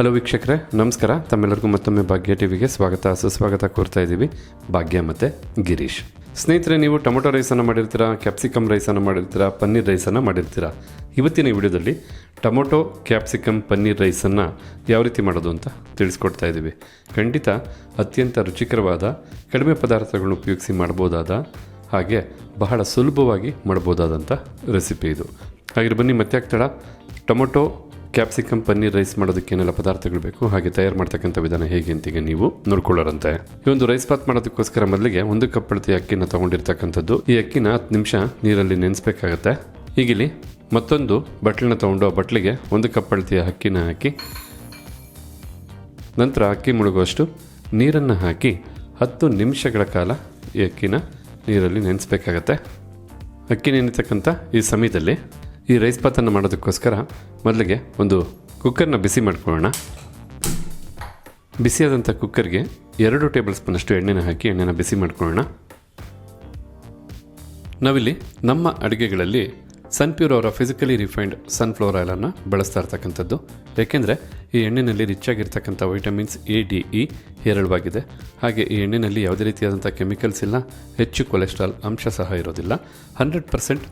Hello ವೀಕ್ಷಕರೇ, ನಮಸ್ಕಾರ. ತಮ್ಮೆಲ್ಲರಿಗೂ ಮತ್ತೊಮ್ಮೆ ಭಾಗ್ಯ ಟಿವಿಗೆ ಸ್ವಾಗತ. ಸುಸ್ವಾಗತ ಕೋರ್ತಾ ಇದ್ದೀವಿ. ಭಾಗ್ಯ ಮತ್ತು ಗಿರೀಶ್. ಸ್ನೇಹಿತರೆ, ನೀವು ಟೊಮೊಟೊ ರೈಸನ್ನು ಮಾಡಿರ್ತೀರಾ? ಕ್ಯಾಪ್ಸಿಕಮ್ ರೈಸನ್ನು ಮಾಡಿರ್ತೀರಾ? ಪನ್ನೀರ್ ರೈಸನ್ನು ಮಾಡಿರ್ತೀರಾ? ಇವತ್ತಿನ ವಿಡಿಯೋದಲ್ಲಿ ಟೊಮೊಟೊ ಕ್ಯಾಪ್ಸಿಕಮ್ ಪನ್ನೀರ್ ರೈಸನ್ನು ಯಾವ ರೀತಿ ಮಾಡೋದು ಅಂತ ತಿಳಿಸ್ಕೊಡ್ತಾ ಇದ್ದೀವಿ. ಖಂಡಿತ ಅತ್ಯಂತ ರುಚಿಕರವಾದ, ಕಡಿಮೆ ಪದಾರ್ಥಗಳನ್ನು ಉಪಯೋಗಿಸಿ ಮಾಡ್ಬೋದಾದ ಹಾಗೆ ಬಹಳ ಸುಲಭವಾಗಿ ಮಾಡ್ಬೋದಾದಂಥ ರೆಸಿಪಿ ಇದು. ಹಾಗೆ ಬನ್ನಿ, ಮತ್ತೆ ಆಗ್ತಾಳ ಟೊಮೊಟೊ ಕ್ಯಾಪ್ಸಿಕಮ್ ಪನ್ನೀರ್ ರೈಸ್ ಮಾಡೋದಕ್ಕೆ ಏನೆಲ್ಲ ಪದಾರ್ಥಗಳು ಬೇಕು? ಹಾಗೆ ತಯಾರು ಮಾಡ್ತಕ್ಕಂಥ ವಿಧಾನ ಹೇಗೆ ಅಂತೀಗ ನೀವು ನೋಡ್ಕೊಳ್ಳೋರಂತೆ. ಈ ಒಂದು ರೈಸ್ ಬಾತ್ ಮಾಡೋದಕ್ಕೋಸ್ಕರ ಮೊದಲಿಗೆ ಒಂದು ಕಪ್ ಅಳತೆ ಅಕ್ಕಿನ ತಗೊಂಡಿರ್ತಕ್ಕಂಥದ್ದು. ಈ ಅಕ್ಕಿನ ಹತ್ತು ನಿಮಿಷ ನೀರಲ್ಲಿ ನೆನೆಸ್ಬೇಕಾಗತ್ತೆ. ಈಗಿಲ್ಲಿ ಮತ್ತೊಂದು ಬಟ್ಲನ್ನ ತಗೊಂಡು ಆ ಬಟ್ಲಿಗೆ ಒಂದು ಕಪ್ ಅಳತೆಯ ಅಕ್ಕಿನ ಹಾಕಿ, ನಂತರ ಅಕ್ಕಿ ಮುಳುಗುವಷ್ಟು ನೀರನ್ನು ಹಾಕಿ ಹತ್ತು ನಿಮಿಷಗಳ ಕಾಲ ಈ ಅಕ್ಕಿನ ನೀರಲ್ಲಿ ನೆನೆಸ್ಬೇಕಾಗತ್ತೆ. ಅಕ್ಕಿ ನೆನೆತಕ್ಕಂಥ ಈ ಸಮಯದಲ್ಲಿ ಈ ರೈಸ್ ಪಾತನ್ನು ಮಾಡೋದಕ್ಕೋಸ್ಕರ ಮೊದಲಿಗೆ ಒಂದು ಕುಕ್ಕರ್ನ ಬಿಸಿ ಮಾಡ್ಕೊಳ್ಳೋಣ. ಬಿಸಿಯಾದಂಥ ಕುಕ್ಕರ್ಗೆ ಎರಡು ಟೇಬಲ್ ಸ್ಪೂನಷ್ಟು ಎಣ್ಣೆನ ಹಾಕಿ ಎಣ್ಣೆನ ಬಿಸಿ ಮಾಡ್ಕೊಳ್ಳೋಣ. ನಾವಿಲ್ಲಿ ನಮ್ಮ ಅಡುಗೆಗಳಲ್ಲಿ ಸನ್ಪ್ಯೂರ್ ಅವರ ಫಿಸಿಕಲಿ ರಿಫೈನ್ಡ್ ಸನ್ಫ್ಲವರ್ ಆಯಿಲನ್ನು ಬಳಸ್ತಾ ಇರ್ತಕ್ಕಂಥದ್ದು. ಏಕೆಂದರೆ ಈ ಎಣ್ಣೆಯಲ್ಲಿ ರಿಚ್ ಆಗಿರ್ತಕ್ಕಂಥ ವೈಟಮಿನ್ಸ್ ಎ ಡಿ ಇ ಹೇರಳವಾಗಿದೆ. ಹಾಗೆ ಈ ಎಣ್ಣೆಯಲ್ಲಿ ಯಾವುದೇ ರೀತಿಯಾದಂಥ ಕೆಮಿಕಲ್ಸ್ ಇಲ್ಲ. ಹೆಚ್ಚು ಕೊಲೆಸ್ಟ್ರಾಲ್ ಅಂಶ ಸಹ ಇರೋದಿಲ್ಲ. ಹಂಡ್ರೆಡ್ ಪರ್ಸೆಂಟ್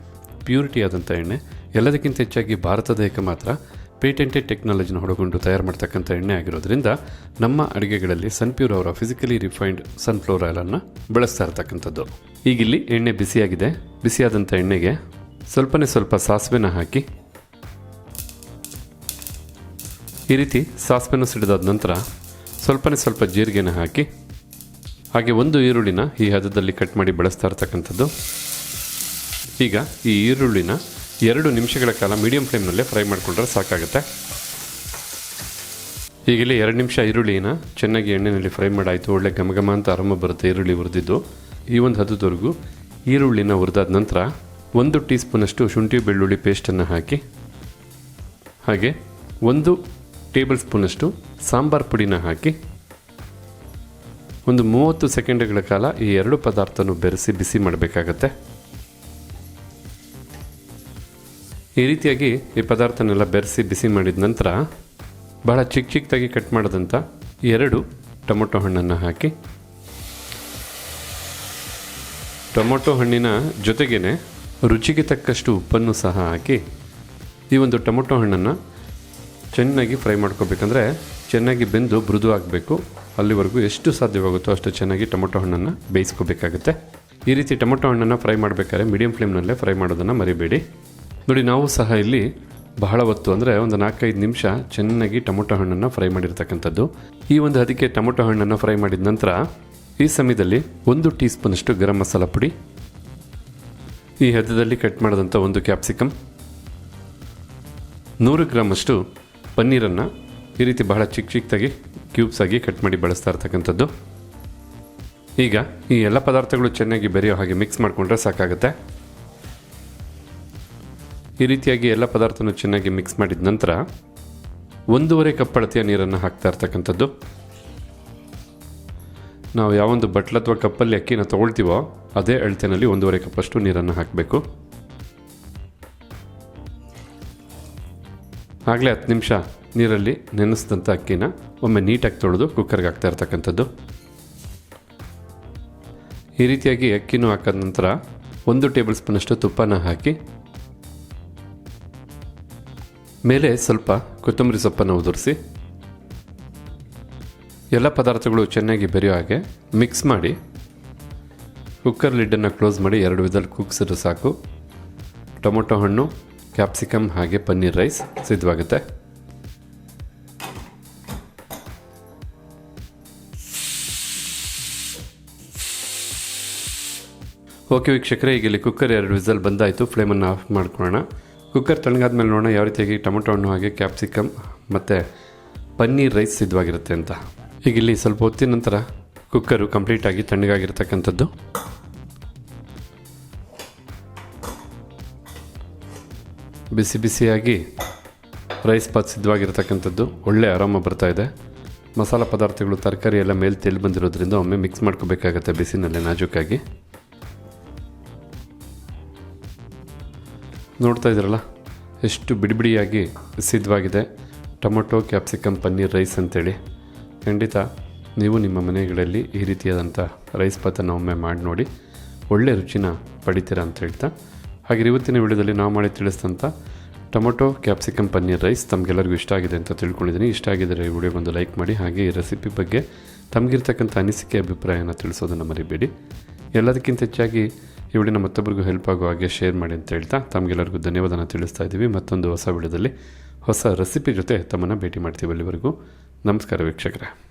ಪ್ಯೂರಿಟಿ ಆದಂಥ ಎಣ್ಣೆ. ಎಲ್ಲದಕ್ಕಿಂತ ಹೆಚ್ಚಾಗಿ ಭಾರತದ ಏಕಮಾತ್ರ ಮಾತ್ರ ಪೇಟೆಂಟೆಡ್ ಟೆಕ್ನಾಲಜಿನ ಹೊಡಗೊಂಡು ತಯಾರು ಮಾಡ್ತಕ್ಕಂಥ ಎಣ್ಣೆ ಆಗಿರೋದ್ರಿಂದ ನಮ್ಮ ಅಡುಗೆಗಳಲ್ಲಿ ಸನ್ಪ್ಯೂರ್ ಅವರ ಫಿಸಿಕಲಿ ರಿಫೈನ್ಡ್ ಸನ್ಫ್ಲವರ್ ಆಯಿಲನ್ನು ಬಳಸ್ತಾ ಇರ್ತಕ್ಕಂಥದ್ದು. ಈಗಿಲ್ಲಿ ಎಣ್ಣೆ ಬಿಸಿಯಾಗಿದೆ. ಬಿಸಿಯಾದಂಥ ಎಣ್ಣೆಗೆ ಸ್ವಲ್ಪನೇ ಸ್ವಲ್ಪ ಸಾಸಿವೆನ ಹಾಕಿ ಈ ರೀತಿ ಸಾಸಿವೆನ ಸಿಡಿದಾದ ನಂತರ ಸ್ವಲ್ಪನೇ ಸ್ವಲ್ಪ ಜೀರಿಗೆನ ಹಾಕಿ ಹಾಗೆ ಒಂದು ಈರುಳ್ಳಿನ ಈ ಹದದಲ್ಲಿ ಕಟ್ ಮಾಡಿ ಬಳಸ್ತಾ ಇರ್ತಕ್ಕಂಥದ್ದು. ಈಗ ಈ ಈರುಳ್ಳಿನ ಎರಡು ನಿಮಿಷಗಳ ಕಾಲ ಮೀಡಿಯಂ ಫ್ಲೇಮ್ನಲ್ಲೇ ಫ್ರೈ ಮಾಡಿಕೊಂಡ್ರೆ ಸಾಕಾಗುತ್ತೆ. ಈಗಿಲ್ಲಿ ಎರಡು ನಿಮಿಷ ಈರುಳ್ಳಿನ ಚೆನ್ನಾಗಿ ಎಣ್ಣೆಯಲ್ಲಿ ಫ್ರೈ ಮಾಡಾಯಿತು. ಒಳ್ಳೆ ಘಮ ಘಮ ಅಂತ ಆರಂಭ ಬರುತ್ತೆ ಈರುಳ್ಳಿ ಹುರಿದಿದ್ದು. ಈ ಒಂದು ಹದದವರೆಗೂ ಈರುಳ್ಳಿನ ಹುರಿದಾದ ನಂತರ ಒಂದು ಟೀ ಸ್ಪೂನಷ್ಟು ಶುಂಠಿ ಬೆಳ್ಳುಳ್ಳಿ ಪೇಸ್ಟನ್ನು ಹಾಕಿ, ಹಾಗೆ ಒಂದು ಟೇಬಲ್ ಸ್ಪೂನಷ್ಟು ಸಾಂಬಾರ್ ಪುಡಿನ ಹಾಕಿ, ಒಂದು ಮೂವತ್ತು ಸೆಕೆಂಡ್ಗಳ ಕಾಲ ಈ ಎರಡು ಪದಾರ್ಥನೂ ಬೆರೆಸಿ ಬಿಸಿ ಮಾಡಬೇಕಾಗತ್ತೆ. ಈ ರೀತಿಯಾಗಿ ಈ ಪದಾರ್ಥನೆಲ್ಲ ಬೆರೆಸಿ ಬಿಸಿ ಮಾಡಿದ ನಂತರ ಬಹಳ ಚಿಕ್ಕ ಚಿಕ್ಕದಾಗಿ ಕಟ್ ಮಾಡಿದಂಥ ಎರಡು ಟೊಮೊಟೊ ಹಣ್ಣನ್ನು ಹಾಕಿ. ಟೊಮೊಟೊ ಹಣ್ಣಿನ ಜೊತೆಗೇ ರುಚಿಗೆ ತಕ್ಕಷ್ಟು ಉಪ್ಪನ್ನು ಸಹ ಹಾಕಿ ಈ ಒಂದು ಟೊಮೊಟೊ ಹಣ್ಣನ್ನು ಚೆನ್ನಾಗಿ ಫ್ರೈ ಮಾಡ್ಕೋಬೇಕಂದ್ರೆ ಚೆನ್ನಾಗಿ ಬೆಂದು ಮೃದು ಆಗಬೇಕು. ಅಲ್ಲಿವರೆಗೂ ಎಷ್ಟು ಸಾಧ್ಯವಾಗುತ್ತೋ ಅಷ್ಟು ಚೆನ್ನಾಗಿ ಟೊಮೊಟೊ ಹಣ್ಣನ್ನು ಬೇಯಿಸ್ಕೋಬೇಕಾಗುತ್ತೆ. ಈ ರೀತಿ ಟೊಮೊಟೊ ಹಣ್ಣನ್ನು ಫ್ರೈ ಮಾಡಬೇಕಾದ್ರೆ ಮೀಡಿಯಂ ಫ್ಲೇಮ್ನಲ್ಲೇ ಫ್ರೈ ಮಾಡೋದನ್ನು ಮರಿಬೇಡಿ. ನೋಡಿ, ನಾವು ಸಹ ಇಲ್ಲಿ ಬಹಳ ಹೊತ್ತು, ಅಂದರೆ ಒಂದು ನಾಲ್ಕೈದು ನಿಮಿಷ ಚೆನ್ನಾಗಿ ಟೊಮೊಟೊ ಹಣ್ಣನ್ನು ಫ್ರೈ ಮಾಡಿರ್ತಕ್ಕಂಥದ್ದು. ಈ ಒಂದು ಅದಕ್ಕೆ ಟೊಮೊಟೊ ಹಣ್ಣನ್ನು ಫ್ರೈ ಮಾಡಿದ ನಂತರ, ಈ ಸಮಯದಲ್ಲಿ ಒಂದು ಟೀ ಸ್ಪೂನಷ್ಟು ಗರಂ ಮಸಾಲ ಪುಡಿ, ಈ ಹದದಲ್ಲಿ ಕಟ್ ಮಾಡಿದಂಥ ಒಂದು ಕ್ಯಾಪ್ಸಿಕಮ್ ನೂರು ಗ್ರಾಮಷ್ಟು ಪನ್ನೀರನ್ನು ಈ ರೀತಿ ಬಹಳ ಚಿಕ್ಕ ಚಿಕ್ಕದಾಗಿ ಕ್ಯೂಬ್ಸ್ ಆಗಿ ಕಟ್ ಮಾಡಿ ಬಳಸ್ತಾ ಇರ್ತಕ್ಕಂಥದ್ದು. ಈಗ ಈ ಎಲ್ಲ ಪದಾರ್ಥಗಳು ಚೆನ್ನಾಗಿ ಬೆರೆಯೋ ಹಾಗೆ ಮಿಕ್ಸ್ ಮಾಡಿಕೊಂಡ್ರೆ ಸಾಕಾಗುತ್ತೆ. ಈ ರೀತಿಯಾಗಿ ಎಲ್ಲ ಪದಾರ್ಥನೂ ಚೆನ್ನಾಗಿ ಮಿಕ್ಸ್ ಮಾಡಿದ ನಂತರ ಒಂದೂವರೆ ಕಪ್ ಅಳತೆಯ ನೀರನ್ನು ಹಾಕ್ತಾ ಇರ್ತಕ್ಕಂಥದ್ದು. ನಾವು ಯಾವೊಂದು ಬಟ್ಲ ಅಥವಾ ಕಪ್ಪಲ್ಲಿ ಅಕ್ಕಿನ ತೊಗೊಳ್ತೀವೋ ಅದೇ ಅಳತೆನಲ್ಲಿ ಒಂದೂವರೆ ಕಪ್ಪಷ್ಟು ನೀರನ್ನು ಹಾಕಬೇಕು. ಆಗಲೇ ಹತ್ತು ನಿಮಿಷ ನೀರಲ್ಲಿ ನೆನೆಸಿದಂಥ ಅಕ್ಕಿನ ಒಮ್ಮೆ ನೀಟಾಗಿ ತೊಳೆದು ಕುಕ್ಕರ್ಗೆ ಹಾಕ್ತಾ ಇರ್ತಕ್ಕಂಥದ್ದು. ಈ ರೀತಿಯಾಗಿ ಅಕ್ಕಿನೂ ಹಾಕಿದ ನಂತರ ಒಂದು ಟೇಬಲ್ ಸ್ಪೂನಷ್ಟು ತುಪ್ಪನ ಹಾಕಿ ಮೇಲೆ ಸ್ವಲ್ಪ ಕೊತ್ತಂಬರಿ ಸೊಪ್ಪನ್ನು ಉದುರಿಸಿ, ಎಲ್ಲ ಪದಾರ್ಥಗಳು ಚೆನ್ನಾಗಿ ಬೆರೆಯೋ ಹಾಗೆ ಮಿಕ್ಸ್ ಮಾಡಿ ಕುಕ್ಕರ್ ಲಿಡ್ಡನ್ನು ಕ್ಲೋಸ್ ಮಾಡಿ ಎರಡು ವಿಧದಲ್ಲಿ ಕುಗ್ಸಿದ್ರೆ ಸಾಕು. ಟೊಮೊಟೊ ಹಣ್ಣು ಕ್ಯಾಪ್ಸಿಕಮ್ ಹಾಗೆ ಪನ್ನೀರ್ ರೈಸ್ ಸಿದ್ಧವಾಗುತ್ತೆ. ಓಕೆ ವೀಕ್ಷಕರೇ, ಈಗ ಇಲ್ಲಿ ಕುಕ್ಕರ್ ಎರಡು ವಿಸಲ್ ಬಂದಾಯಿತು. ಫ್ಲೇಮನ್ನು ಆಫ್ ಮಾಡ್ಕೊಳ್ಳೋಣ. ಕುಕ್ಕರ್ ತಣ್ಣಗಾದ್ಮೇಲೆ ನೋಡೋಣ ಯಾವ ರೀತಿಯಾಗಿ ಟೊಮೊಟೊ ಹಣ್ಣು ಹಾಗೆ ಕ್ಯಾಪ್ಸಿಕಮ್ ಮತ್ತು ಪನ್ನೀರ್ ರೈಸ್ ಸಿದ್ಧವಾಗಿರುತ್ತೆ ಅಂತ. ಈಗ ಇಲ್ಲಿ ಸ್ವಲ್ಪ ಹೊತ್ತಿನ ನಂತರ ಕುಕ್ಕರು ಕಂಪ್ಲೀಟಾಗಿ ತಣ್ಣಗಾಗಿರ್ತಕ್ಕಂಥದ್ದು. ಬಿಸಿ ಬಿಸಿಯಾಗಿ ರೈಸ್ ಪಾತ್ ಸಿದ್ಧವಾಗಿರ್ತಕ್ಕಂಥದ್ದು. ಒಳ್ಳೆ ಆರಾಮ ಬರ್ತಾ ಇದೆ. ಮಸಾಲ ಪದಾರ್ಥಗಳು, ತರಕಾರಿ ಎಲ್ಲ ಮೇಲೆ ತೇಲಿ ಬಂದಿರೋದ್ರಿಂದ ಒಮ್ಮೆ ಮಿಕ್ಸ್ ಮಾಡ್ಕೋಬೇಕಾಗತ್ತೆ ಬಿಸಿನಲ್ಲೇ ನಾಜೂಕಾಗಿ. ನೋಡ್ತಾ ಇದ್ದೀರಲ್ಲ ಎಷ್ಟು ಬಿಡಿಬಿಡಿಯಾಗಿ ಸಿದ್ಧವಾಗಿದೆ. ಟೊಮೊಟೊ ಕ್ಯಾಪ್ಸಿಕಮ್ ಪನ್ನೀರ್, ರೈಸ್ ಅಂತೇಳಿ. ಖಂಡಿತ ನೀವು ನಿಮ್ಮ ಮನೆಗಳಲ್ಲಿ ಈ ರೀತಿಯಾದಂಥ ರೈಸ್ ಪಾತನ್ನು ಒಮ್ಮೆ ಮಾಡಿ ನೋಡಿ. ಒಳ್ಳೆ ರುಚಿನ ಪಡಿತೀರಾ ಅಂತ ಹೇಳ್ತಾ. ಹಾಗೆ ಇವತ್ತಿನ ವಿಡಿಯೋದಲ್ಲಿ ನಾವು ಮಾಡಿ ತಿಳಿಸಿದಂಥ ಟೊಮೊಟೊ ಕ್ಯಾಪ್ಸಿಕಮ್ ಪನ್ನೀರ್, ರೈಸ್ ತಮಗೆಲ್ಲರಿಗೂ ಇಷ್ಟ ಆಗಿದೆ ಅಂತ ತಿಳ್ಕೊಂಡಿದ್ದೀನಿ. ಇಷ್ಟ ಆಗಿದ್ದರೆ ಈ ವಿಡಿಯೋ ಒಂದು ಲೈಕ್ ಮಾಡಿ, ಹಾಗೆ ಈ ರೆಸಿಪಿ ಬಗ್ಗೆ ತಮಗಿರ್ತಕ್ಕಂಥ ಅನಿಸಿಕೆ, ಅಭಿಪ್ರಾಯನ ತಿಳಿಸೋದನ್ನು ಮರಿಬೇಡಿ. ಎಲ್ಲದಕ್ಕಿಂತ ಹೆಚ್ಚಾಗಿ ವಿಡಿಯೋನ ಮತ್ತೊಬ್ಬರಿಗೂ ಹೆಲ್ಪ್ ಆಗೋ ಹಾಗೆ ಶೇರ್ ಮಾಡಿ ಅಂತ ಹೇಳ್ತಾ ತಮಗೆಲ್ಲರಿಗೂ ಧನ್ಯವಾದನ ತಿಳಿಸ್ತಾ ಇದ್ದೀವಿ. ಮತ್ತೊಂದು ಹೊಸ ವಿಡಿಯೋದಲ್ಲಿ ಹೊಸ ರೆಸಿಪಿ ಜೊತೆ ತಮ್ಮನ್ನು ಭೇಟಿ ಮಾಡ್ತೀವಿ ಅಲ್ಲಿವರೆಗೂ. ನಮಸ್ಕಾರ ವೀಕ್ಷಕರೇ.